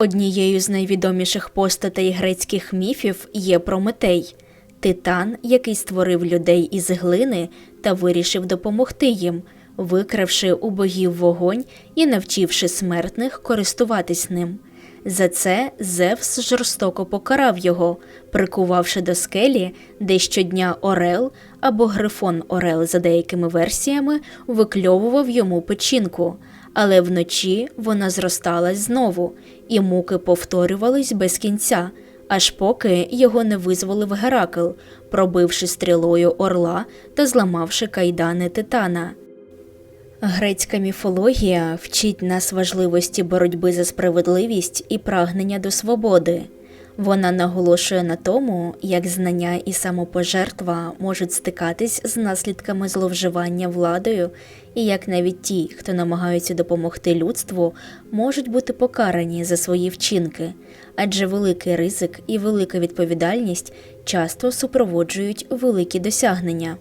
Однією з найвідоміших постатей грецьких міфів є Прометей, титан, який створив людей із глини та вирішив допомогти їм, викравши у богів вогонь і навчивши смертних користуватись ним. За це Зевс жорстоко покарав його, прикувавши до скелі, де щодня Орел або Грифон Орел за деякими версіями викльовував йому печінку, але вночі вона зросталась знову, і муки повторювались без кінця, аж поки його не визволив Геракл, пробивши стрілою орла та зламавши кайдани титана. Грецька міфологія вчить нас важливості боротьби за справедливість і прагнення до свободи. Вона наголошує на тому, як знання і самопожертва можуть стикатись з наслідками зловживання владою, і як навіть ті, хто намагаються допомогти людству, можуть бути покарані за свої вчинки, адже великий ризик і велика відповідальність часто супроводжують великі досягнення.